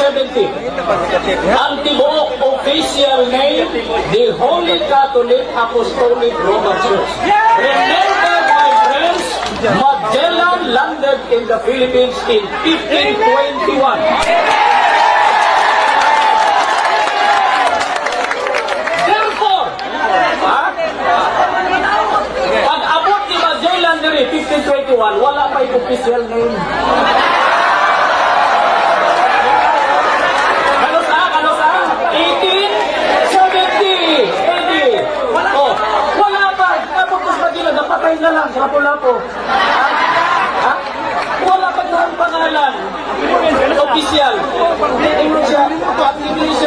1570, ang tibuok official name, the Holy Catholic Apostolic Roman Church. Remember, my friends, Magellan landed in the Philippines in 1521. Therefore, ha? Pag abot ni Magellan diri 1521, wala pa yung official name. Ano sa? Ano sa? 1870! 80! Oh, wala pa! Abot ni Magellan, napatay na lang sa Lapu-Lapu. Ha? Ha? Wala pa ang pangalan. Hindi siya, at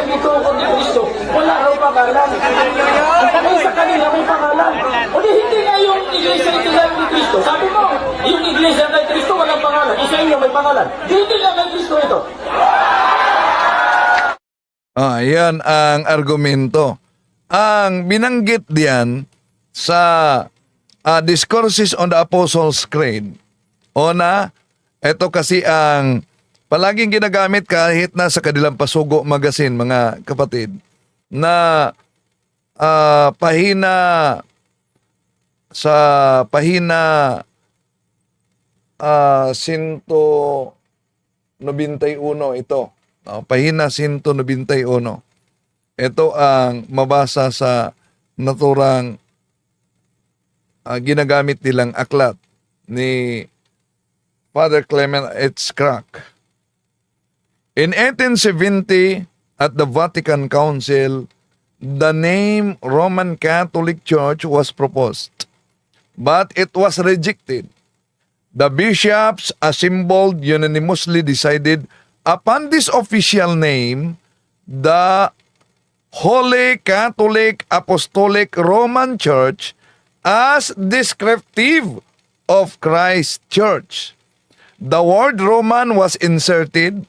dito kung di Kristo. Wala raw pangalan. Kami sa kanila may pangalan. O di hindi nga yung iglesia ito lang ni Kristo. Sabi mo, yung iglesia kay Kristo walang pangalan. Isa inyo may pangalan. Di hindi nga kay Kristo ito. Ah, yan ang argumento. Ang binanggit diyan sa ah, Discourses on the Apostles' Creed. Una, ito kasi ang palaging ginagamit kahit na sa kanilang pasugo magazine, mga kapatid, na ah, pahina sa pahina ah 191 ito. Oh, pahina 191. Ito ang mabasa sa naturang ah, ginagamit nilang aklat ni Father Clement H. Crack. In 1870, at the Vatican Council, the name Roman Catholic Church was proposed, but it was rejected. The bishops assembled unanimously decided upon this official name, the Holy Catholic Apostolic Roman Church as descriptive of Christ Church. The word Roman was inserted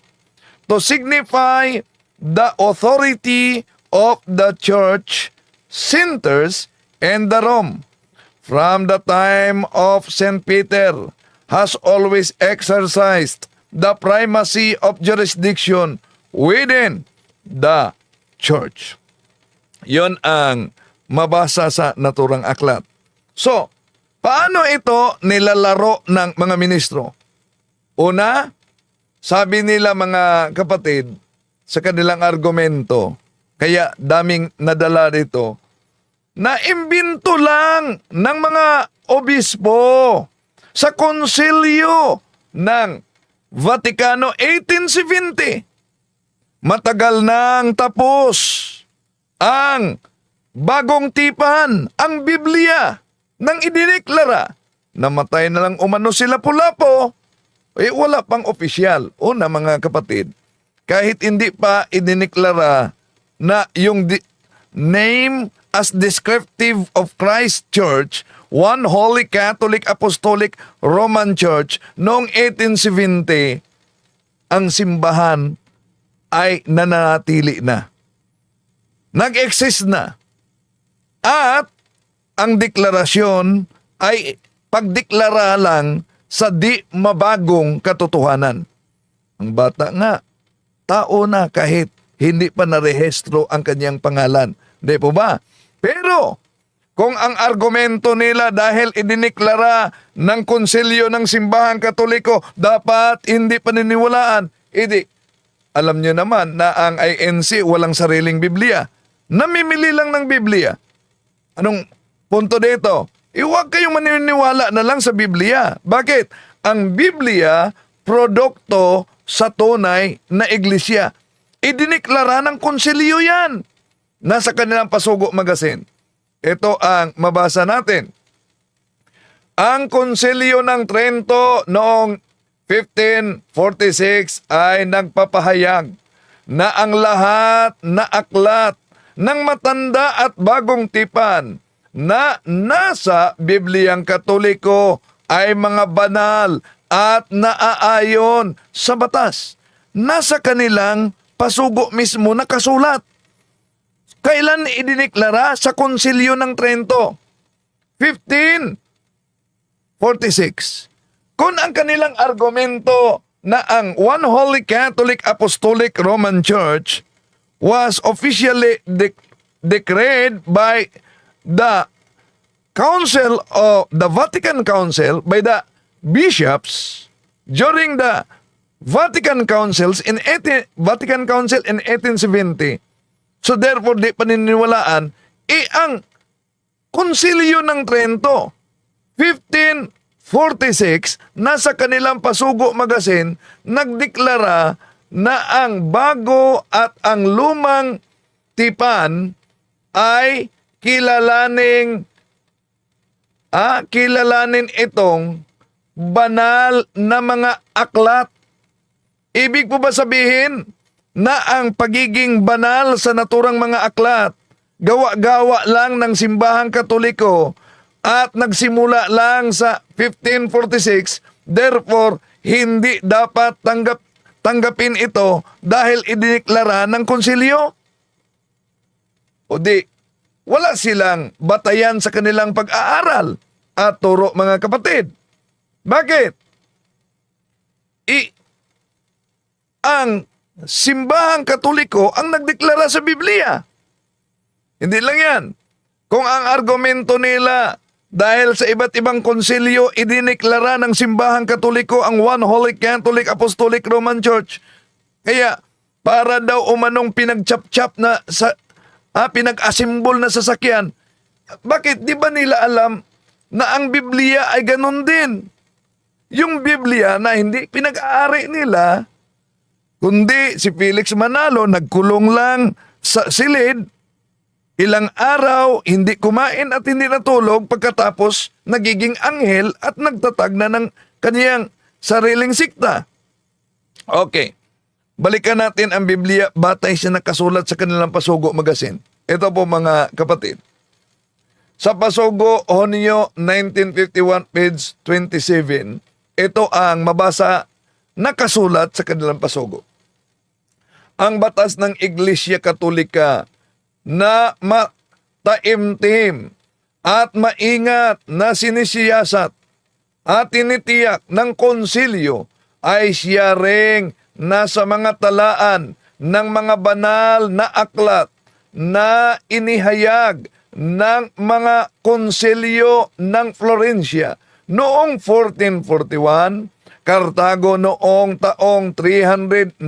to signify the authority of the church centers and the Rome from the time of St. Peter has always exercised the primacy of jurisdiction within the church. Yon ang mabasa sa naturang aklat. So, paano ito nilalaro ng mga ministro? Una, sabi nila mga kapatid sa kanilang argumento, kaya daming nadala dito, na imbinto lang ng mga obispo sa konsilyo ng Vaticano 1870. Matagal nang tapos ang bagong tipan, ang Biblia, nang idineklara. Namatay na lang umano sila pulapo, eh wala pang opisyal. Una mga kapatid, kahit hindi pa idineklara na yung name as descriptive of Christ Church, one Holy Catholic Apostolic Roman Church noong 1870, ang simbahan ay nananatili na. Nag-exist na. At ang deklarasyon ay pagdeklara lang sa di mabagong katotohanan. Ang bata nga, tao na kahit hindi pa narehestro ang kanyang pangalan. Hindi po ba? Pero, kung ang argumento nila dahil idiniklara ng konsilyo ng simbahang katoliko, dapat hindi paniniwalaan, hindi. Alam nyo naman na ang INC walang sariling Biblia. Namimili lang ng Biblia. Anong punto dito? Eh, huwag kayong maniniwala na lang sa Biblia. Bakit? Ang Biblia, produkto sa tunay na iglesia. Idiniklara ng konsilyo yan. Nasa kanilang pasugo magazine. Ito ang mabasa natin. Ang konsilyo ng Trento noong 1546 ay nagpapahayag na ang lahat na aklat ng matanda at bagong tipan na nasa Bibliang Katoliko ay mga banal at naaayon sa batas. Nasa kanilang pasugo mismo nakasulat. Kailan idiniklara sa konsilyo ng Trento? 1546. Kung ang kanilang argumento na ang One Holy Catholic Apostolic Roman Church was officially de- declared by the Council of the Vatican Council by the bishops during the Vatican Councils in 18, Vatican Council in 1870. So therefore, di paniniwalaan, eh ang Konsilyo ng Trento, 1546, nasa kanilang pasugo magasin, nagdeklara na ang bago at ang lumang tipan ay kilalaning ah, kilalanin itong banal na mga aklat. Ibig po ba sabihin na ang pagiging banal sa naturang mga aklat, gawa-gawa lang ng simbahang katoliko at nagsimula lang sa 1546, therefore, hindi dapat tanggap, tanggapin ito dahil idineklara ng konsilyo? O di, wala silang batayan sa kanilang pag-aaral at turo mga kapatid. Bakit? I, ang simbahang katoliko ang nagdeklara sa Biblia. Hindi lang yan. Kung ang argumento nila dahil sa iba't ibang konsilyo idineklara ng simbahang katoliko ang One Holy Catholic Apostolic Roman Church. Kaya para daw umanong pinagchap-chap na sa ah, pinag-asimbol na sasakyan. Bakit di ba nila alam na ang Biblia ay ganun din? Yung Biblia na hindi pinag-aari nila, kundi si Felix Manalo nagkulong lang sa silid, ilang araw hindi kumain at hindi natulog pagkatapos nagiging anghel at nagtatag na ng kaniyang sariling sikta. Okay. Balikan natin ang Biblia batay sa nakasulat sa kanilang Pasugo Magasin. Ito po mga kapatid. Sa Pasugo, Honyo 1951, page 27, ito ang mabasa nakasulat sa kanilang Pasugo. Ang batas ng Iglesia Katolika na mataimtim at maingat na sinisiyasat at tinitiyak ng konsilyo ay siya ring nasa mga talaan ng mga banal na aklat na inihayag ng mga konsilyo ng Florencia noong 1441, Cartago noong taong 397,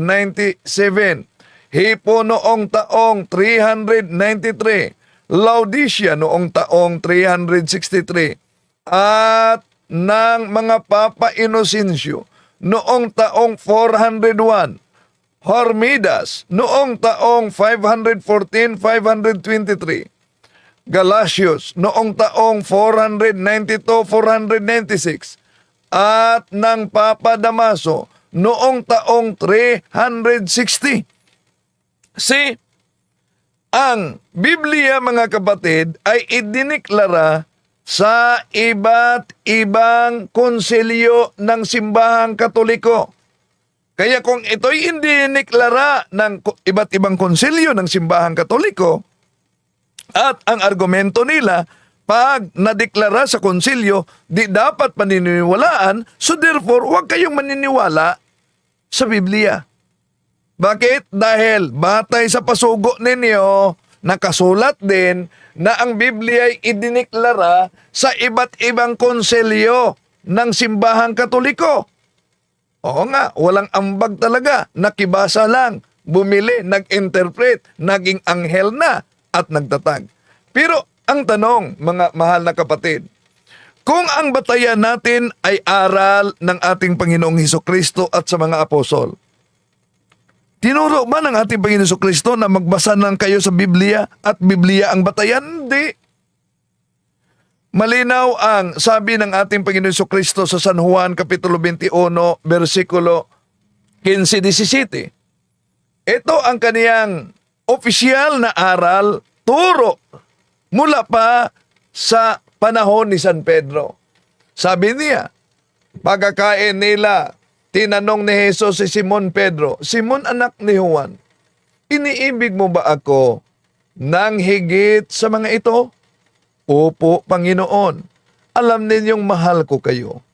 Hippo noong taong 393, Laodicea noong taong 363, at ng mga Papa Inocencio noong taong 401, Hormidas noong taong 514-523, Galatius noong taong 492-496, at ng Papa Damaso noong taong 360. See, ang Biblia mga kapatid ay idiniklara sa iba't ibang konsilyo ng simbahang katoliko. Kaya kung ito'y hindi niklara ng iba't ibang konsilyo ng simbahang katoliko, at ang argumento nila, pag nadeklara sa konsilyo, di dapat paniniwalaan, so therefore, huwag kayong maniniwala sa Biblia. Bakit? Dahil batay sa pasugo ninyo, nakasulat din na ang Biblia ay idiniklara sa iba't ibang konselyo ng simbahang katoliko. Oo nga, walang ambag talaga. Nakibasa lang, bumili, nag-interpret, naging anghel na at nagtatag. Pero ang tanong, mga mahal na kapatid, kung ang batayan natin ay aral ng ating Panginoong Heso Kristo at sa mga apostol, tinuro ba ng ating Panginoong Heso Kristo na magbasa lang kayo sa Biblia at Biblia ang batayan? Hindi. Malinaw ang sabi ng ating Panginoon Kristo sa San Juan Kapitulo 21, versikulo 15-17. Ito ang kaniyang opisyal na aral, turo, mula pa sa panahon ni San Pedro. Sabi niya, pagkakain nila, tinanong ni Jesus si Simon Pedro, Simon anak ni Juan, iniibig mo ba ako nang higit sa mga ito? Opo, Panginoon. Alam ninyong mahal ko kayo.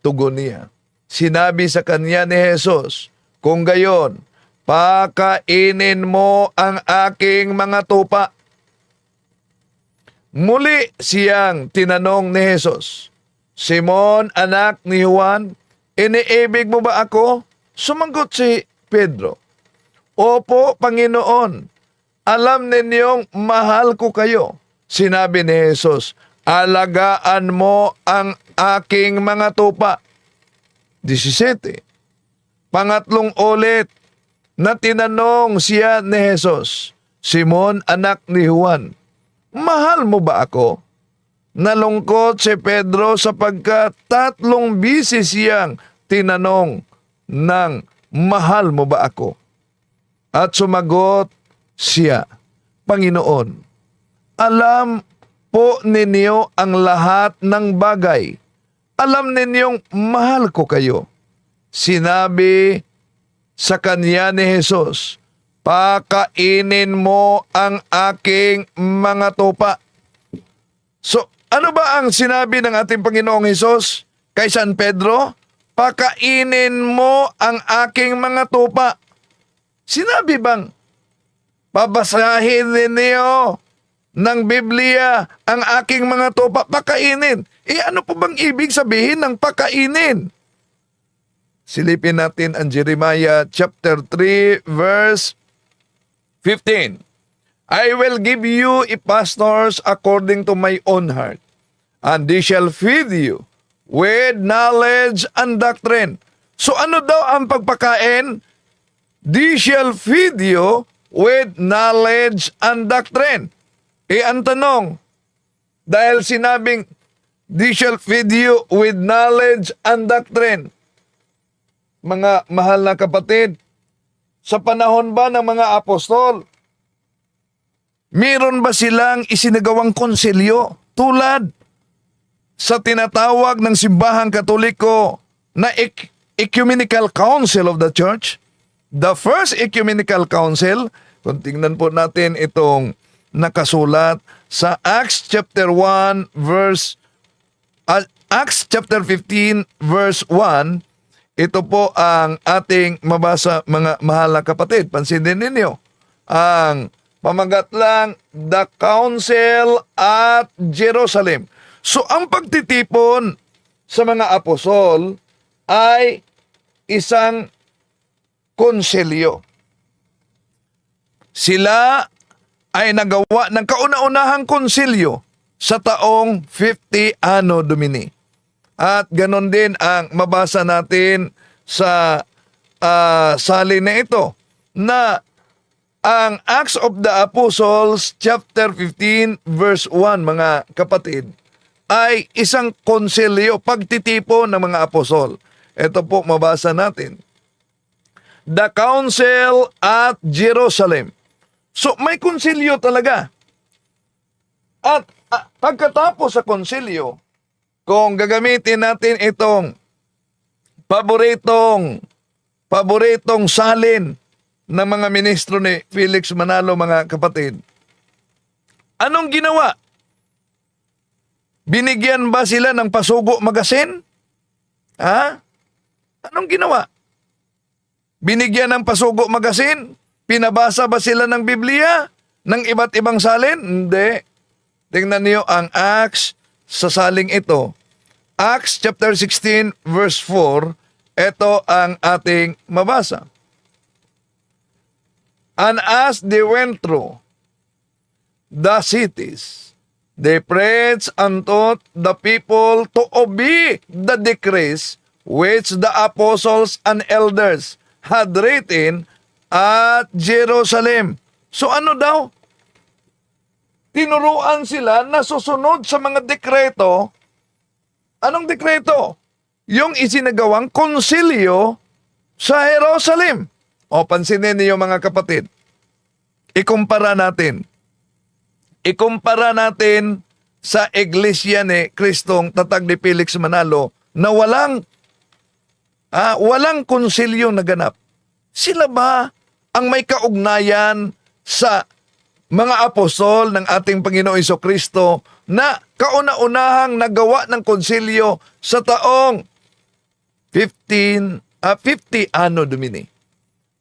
Tugon niya. sinabi sa kanya ni Jesus, Kung gayon, pakainin mo ang aking mga tupa. Muli siyang tinanong ni Jesus, Simon, anak ni Juan, iniibig mo ba ako? Sumagot si Pedro, Opo, Panginoon, alam ninyong mahal ko kayo. Sinabi ni Jesus, alagaan mo ang aking mga tupa. 17. Pangatlong ulit na tinanong siya ni Jesus, Simon, anak ni Juan, mahal mo ba ako? Nalungkot si Pedro sapagkat tatlong bisis siyang tinanong ng mahal mo ba ako? At sumagot siya, Panginoon, alam po ninyo ang lahat ng bagay. Alam ninyong mahal ko kayo. Sinabi sa kanya ni Jesus, Pakainin mo ang aking mga tupa. So, ano ba ang sinabi ng ating Panginoong Hesus kay San Pedro? Pakainin mo ang aking mga tupa. Sinabi bang, babasahin ninyo ng Biblia ang aking mga tupa, pakainin. Eh ano po bang ibig sabihin ng pakainin? Silipin natin ang Jeremiah chapter 3 verse 15. I will give you a pastors according to my own heart, and they shall feed you with knowledge and doctrine. So ano daw ang pagpakain? They shall feed you with knowledge and doctrine. E ang tanong, dahil sinabing, they shall feed you with knowledge and doctrine. Mga mahal na kapatid, sa panahon ba ng mga apostol, meron ba silang isinagawang konsilyo tulad sa tinatawag ng simbahang katoliko na ec- Ecumenical Council of the Church? The first Ecumenical Council, kung tingnan po natin itong nakasulat sa Acts chapter 1 verse uh, Acts chapter 15 verse 1 ito po ang ating mabasa mga mahal na kapatid. Pansinin ninyo. Ang pamagat lang, the council at Jerusalem. So ang pagtitipon sa mga apostol ay isang konselyo. Sila ay nagawa ng kauna-unahang konsilyo sa taong 50 Anno Domini. At ganon din ang mabasa natin sa ah, salin na ito na ang Acts of the Apostles chapter 15 verse 1 mga kapatid ay isang konsilyo pagtitipon ng mga apostol. Ito po mabasa natin. The Council at Jerusalem. So may konsilyo talaga. At ah, pagkatapos sa konsilyo, kung gagamitin natin itong paboritong paboritong salin ng mga ministro ni Felix Manalo mga kapatid. Anong ginawa? Binigyan ba sila ng pasugo magasin? Ha? Anong ginawa? Binigyan ng pasugo magasin? Pinabasa ba sila ng Biblia? Ng iba't ibang salin? Hindi. Tingnan niyo ang Acts sa saling ito. Acts chapter 16 verse 4, ito ang ating mabasa. And as they went through the cities, they preached unto the people to obey the decrees which the apostles and elders had written at Jerusalem. So ano daw? Tinuruan sila na susunod sa mga dekreto. Anong dekreto? Yung isinagawang konsilyo sa Jerusalem. O pansinin niyo mga kapatid. Ikumpara natin. Ikumpara natin sa iglesia ni Kristong Tatag ni Felix Manalo na walang ah, walang konsilyo naganap. Sila ba ang may kaugnayan sa mga apostol ng ating Panginoong Iso Kristo na kauna-unahang nagawa ng konsilyo sa taong 15, ah, 50 Anno Domini.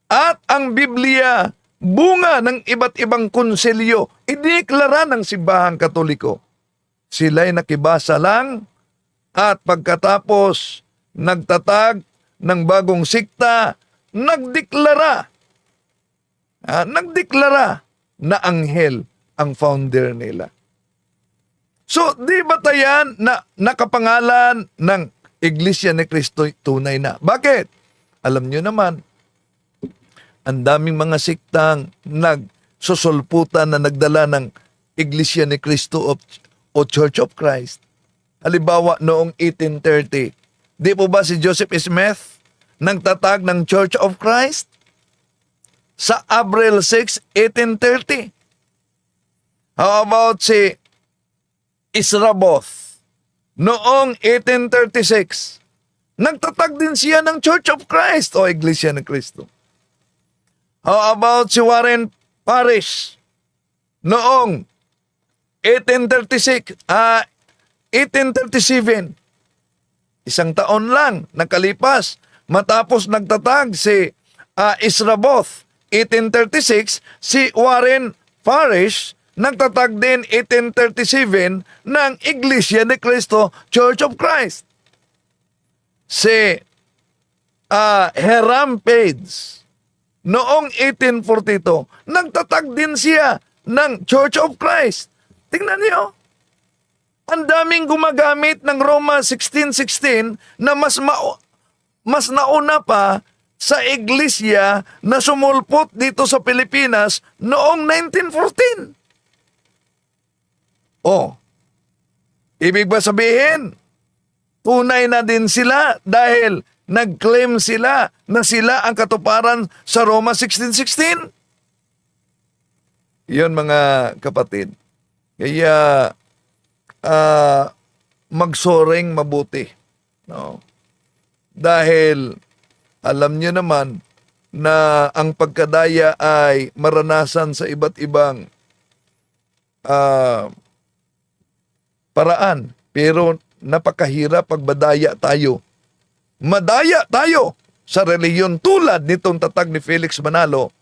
At ang Biblia, bunga ng iba't ibang konselyo, ideklara ng Simbahang Katoliko. Sila'y nakibasa lang at pagkatapos nagtatag ng bagong sikta, nagdeklara, ah, nagdeklara na anghel ang founder nila. So, di ba tayan na nakapangalan ng Iglesia ni Cristo tunay na? Bakit? Alam nyo naman, ang daming mga siktang nagsusulputan na nagdala ng Iglesia ni Cristo of, o Church of Christ. Halimbawa, noong 1830, di po ba si Joseph Smith nagtatag ng Church of Christ? Sa April 6, 1830. How about si Israboth noong 1836? Nagtatag din siya ng Church of Christ o Iglesia ni Cristo. How about si Warren Parish? Noong 1836, ah, 1837, isang taon lang nakalipas matapos nagtatag si ah, Israboth 1836, si Warren Parish nagtatag din 1837 ng Iglesia ni Cristo Church of Christ. Si ah, Hiram Page noong 1842, nagtatag din siya ng Church of Christ. Tingnan niyo. Ang daming gumagamit ng Roma 1616 na mas mao, mas nauna pa sa iglesia na sumulpot dito sa Pilipinas noong 1914. Oh, ibig ba sabihin, tunay na din sila dahil nag-claim sila na sila ang katuparan sa Roma 1616. Yun mga kapatid. Kaya ah, magsoring mabuti. No? Dahil alam nyo naman na ang pagkadaya ay maranasan sa iba't ibang ah, paraan. Pero napakahirap pagbadaya tayo. Madaya tayo sa reliyon tulad nitong tatag ni Felix Manalo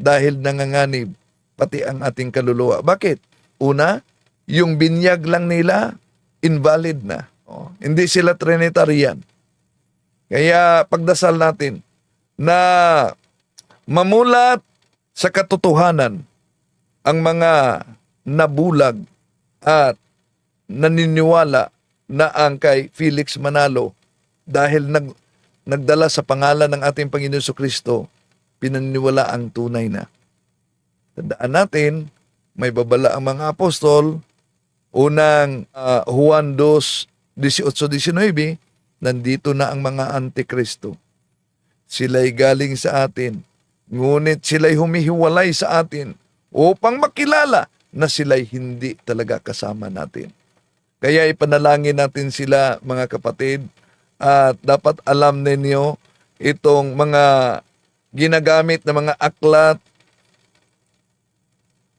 dahil nanganganib pati ang ating kaluluwa. Bakit? Una, yung binyag lang nila, invalid na. Oh, hindi sila Trinitarian. Kaya pagdasal natin na mamulat sa katotohanan ang mga nabulag at naniniwala na ang kay Felix Manalo dahil nag, nagdala sa pangalan ng ating Panginoon sa Kristo, pinaniniwala ang tunay na. Tandaan natin, may babala ang mga apostol, unang ah, Juan 2, 18-19, nandito na ang mga antikristo. Sila'y galing sa atin, ngunit sila'y humihiwalay sa atin upang makilala na sila'y hindi talaga kasama natin. Kaya ipanalangin natin sila mga kapatid at dapat alam ninyo itong mga ginagamit na mga aklat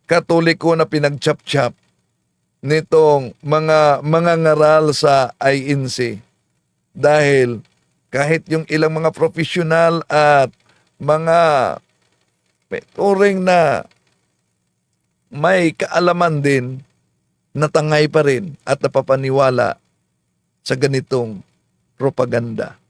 katoliko na pinagchap-chap nitong mga mga ngaral sa INC dahil kahit yung ilang mga profesional at mga turing na may kaalaman din natangay pa rin at napapaniwala sa ganitong propaganda.